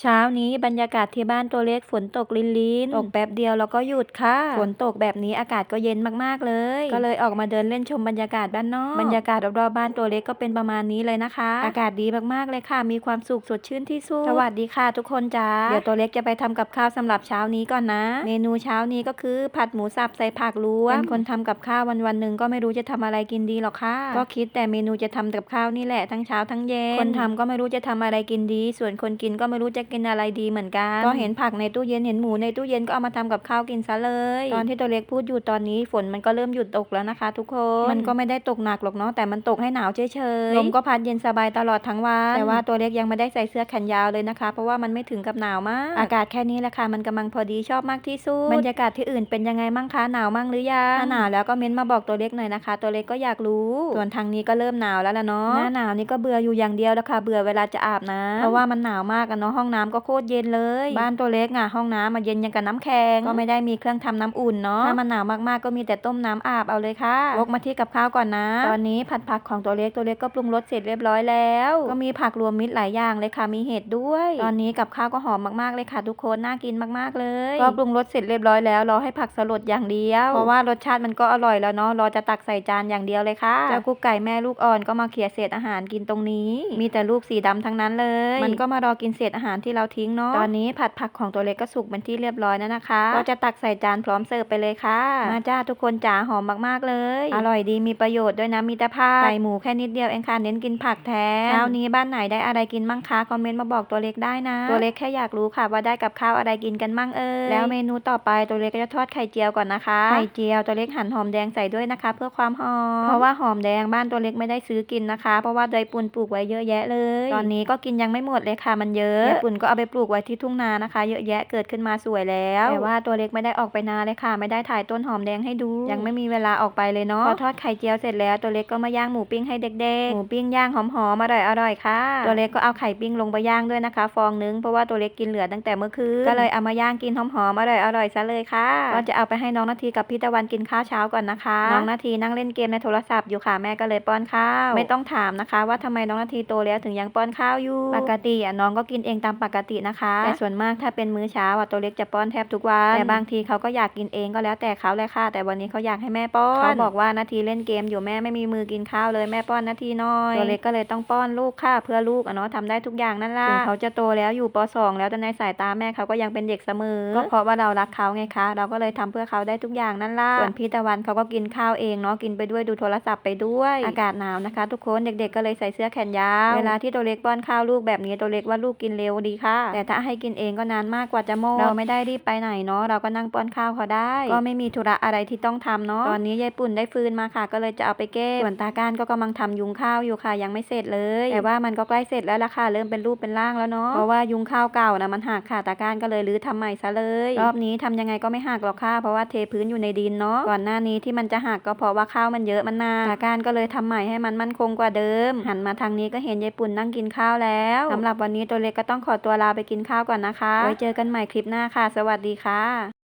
เช้านี้บรรยากาศที่บ้านตัวเล็กฝนตกลินลินตกแป๊บเดียวแล้วก็หยุดค่ะ ฝนตกแบบนี้อากาศก็เย็นมากๆเลย ก็เลยออกมาเดินเล่นชมบรรยากาศด้านนอกบรรยากาศรอบๆบ้านตัวเล็กก็เป็นประมาณนี้เลยนะคะ อากาศดีมากๆเลยค่ะ มีความสุขสดชื่นที่สุดสวัสดีค่ะทุกคนจ้าเดี๋ยวตัวเล็กจะไปทำกับข้าวสำหรับเช้านี้ก่อนนะ เมนูเช้านี้ก็คือผัดหมูสับใส่ผักรวมเป็นคนทำกับข้าววันวันๆหนึ่งก็ไม่รู้จะทำอะไรกินดีหรอกค่ะ ก็คิดแต่เมนูจะทำกับข้าวนี่แหละทั้งเช้าทั้งเย็นคนทำก็ไม่รู้จะทำอะไรกินดี ส่วนคนกินก็ไม่รู้จะกินอะไรดีเหมือนกัน ก็เห็นผักในตู้เย็นเห็นหมูในตู้เย็นก็เอามาทำกับข้าวกินซะเลย ตอนที่ตัวเล็กพูดอยู่ตอนนี้ฝนมันก็เริ่มหยุดตกแล้วนะคะ ทุกคน มันก็ไม่ได้ตกหนักหรอกเนาะแต่มันตกให้หนาวเฉยๆลมก็พัดเย็นสบายตลอดทั้งวันแต่ว่าตัวเล็กยังไม่ได้ใส่เสื้อแขนยาวเลยนะคะ เพราะว่ามันไม่ถึงกับหนาวมาก อากาศแค่นี้แหละค่ะมันกำลังพอดีชอบมากที่สุดบรรยากาศที่อื่นเป็นยังไงมั่งคะหนาวมั่งหรือยังถ้าหนาวแล้วก็เม้นมาบอกตัวเล็กหน่อยนะคะ ตัวเล็กก็อยากรู้ ส่วนทางนี้ก็เริ่มหนาวแล้วล่ะเนาะหน้าหนาวนี่ก็เบื่ออยู่อย่างเดียวแล้วค่ะ เบื่อเวลาจะอาบน้ำเพราะว่ามันหนาวมากอะเนาะห้องน้ำก็โคตรเย็นเลย บ้านตัวเล็กอะห้องน้ำมาเย็นยังกับน้ำแข็งก็ไม่ได้มีเครื่องทำน้ำอุ่นเนาะถ้ามันหนาวมากๆก็มีแต่ต้มน้ำอาบเอาเลยค่ะวกมาที่กับข้าวก่อนนะ ตอนนี้ผัดผักของตัวเล็กตัวเล็กก็ปรุงรสเสร็จเรียบร้อยแล้ว ก็มีผักรวมมิตรหลายอย่างเลยค่ะมีเห็ดด้วย ตอนนี้กับข้าวก็หอมมากๆเลยค่ะทุกคนน่ากินมากๆเลย ก็ปรุงรสเสร็จเรียบร้อยแล้วรอให้ผักสลดอย่างเดียวเพราะว่ารสชาติมันก็อร่อยแล้วเนาะรอจะตักใส่จานอย่างเดียวเลยค่ะเจ้ากุ๊กไก่แม่ลูกอ่อนก็มาเขี่ยเศษอาหารกินตรงนี้ มีแต่ลูกสีดำทั้งนั้นเลย มันก็มารอกินเศษอาหารที่เราทิ้งเนาะตอนนี้ผัดผักของตัวเล็กก็สุกเป็นที่เรียบร้อยแล้วนะคะก็จะตักใส่จานพร้อมเสิร์ฟไปเลยค่ะ มาจ้าทุกคนจ๋าหอมมากๆเลย อร่อยดีมีประโยชน์ด้วยนะมีแต่ผักไก่หมูแค่นิดเดียวเองค่ะเน้นกินผักแทนเช้านี้บ้านไหนได้อะไรกินมั่งคะคอมเมนต์มาบอกตัวเล็กได้นะ ตัวเล็กแค่อยากรู้ค่ะว่าได้กับข้าวอะไรกินกันมั่งเอ่ยแล้วเมนูต่อไปตัวเล็กก็จะทอดไข่เจียวก่อนนะคะไข่เจียวตัวเล็กหั่นหอมแดงใส่ด้วยนะคะ เพื่อความหอมเพราะว่าหอมแดงบ้านตัวเล็กไม่ได้ซื้อกินนะคะ เพราะว่าไดปุ่นปลูกไว้เยอะแยะเลย ตอนนี้ก็กินยังไม่หมดเลยค่ะมันเยอะยายปุ่นก็เอาไปปลูกไว้ที่ทุ่งนานะคะ เยอะแยะเกิดขึ้นมาสวยแล้วแต่ว่าตัวเล็กไม่ได้ออกไปนาเลยค่ะ ไม่ได้ถ่ายต้นหอมแดงให้ดู ยังไม่มีเวลาออกไปเลยเนาะพอทอดไข่เจียวเสร็จแล้วตัวเล็กก็มาย่างหมูปิ้งให้เด็กๆหมูปิ้งย่างหอมๆอร่อยๆค่ะ ตัวเล็กก็เอาไข่ปิ้งลงไปย่างด้วยนะคะ ฟองนึงเพราะว่าตัวเล็กกินเหลือตั้งแต่เมื่อคืนก็เลยเอามาย่างกินหอมๆอร่อยๆซะเลยค่ะก็จะเอาไปให้น้องนาทีกับพี่ตะวันกินข้าวเช้าก่อนนะคะน้องนาทีนั่งเล่นเกมในโทรศัพท์อยู่ค่ะแม่ก็เลยป้อนข้าวไม่ต้องถามนะคะ ว่าทำไมน้องนาทีโตแล้วถึงยังป้อนข้าวอยู่ปกติอะน้องก็กินเองตามปกตินะคะแต่ส่วนมากถ้าเป็นมื้อเช้าอะตัวเล็กจะป้อนแทบทุกวันแต่บางทีเขาก็อยากกินเองก็แล้วแต่เขาเลยค่ะ แต่วันนี้เขาอยากให้แม่ป้อนเขาบอกว่านาทีเล่นเกมอยู่แม่ไม่มีมือกินข้าวเลยแม่ป้อนนาทีน้อยตัวเล็กก็เลยต้องป้อนลูกค่ะเพื่อลูกอะเนาะทำได้ทุกอย่างนั่นแหละถึงเขาจะโตแล้วอยู่ป .2 แล้วแต่ในสายตาแม่เขาก็ยังเป็นเด็กเสมอก็เพราะว่าเรารักเขาไงคะ เราก็เลยทำเพื่อเขาได้ทุกอย่างนั่นล่ะส่วนพี่ตะวันเขาก็กินข้าวเองเนาะกินไปด้วยดูโทรศัพท์ไปด้วย อากาศหนาวนะคะ ทุกคนเด็กๆก็เลยใส่เสื้อแขนยาวเวลาที่ตัวเล็กป้อนข้าวลูกแบบนี้ตัวเล็กว่าลูกกินเร็วดีค่ะ แต่ถ้าให้กินเองก็นานมากกว่าจะหมดเราไม่ได้รีบไปไหนเนาะเราก็นั่งป้อนข้าวเขาได้ ก็ไม่มีธุระอะไรที่ต้องทำเนาะตอนนี้ยายปุ่นได้ฟืนมาค่ะ ก็เลยจะเอาไปเก็บส่วนตาก้านก็กำลังทำยุงข้าวอยู่ค่ะยังไม่เสร็จเลย แต่ว่ามันก็ใกล้เสร็จแล้วล่ะค่ะเริ่มเป็นรูปเป็นร่างแล้วเนาะเพราะว่ายุงข้าวเก่านะมันหักค่ะตาก้านก็เลยรื้อทำใหม่ซะเลยรอบนี้ทำยังไงก็ไม่หักหรอกค่ะเพราะว่าเทพื้นอยู่ในดินเนาะก่อนหน้านี้ที่มันจะหักก็เพราะว่าข้าวมันเยอะมันหนาตาก้านก็เลยทำใหม่ให้มันมั่นคงกว่าเดิม หันมาทางนี้ก็เห็นยายปุ่นนั่งกินข้าวแล้วสำหรับวันนี้ตัวเล็กก็ต้องขอตัวลาไปกินข้าวก่อนนะคะ ไว้เจอกันใหม่คลิปหน้าค่ะ สวัสดีค่ะ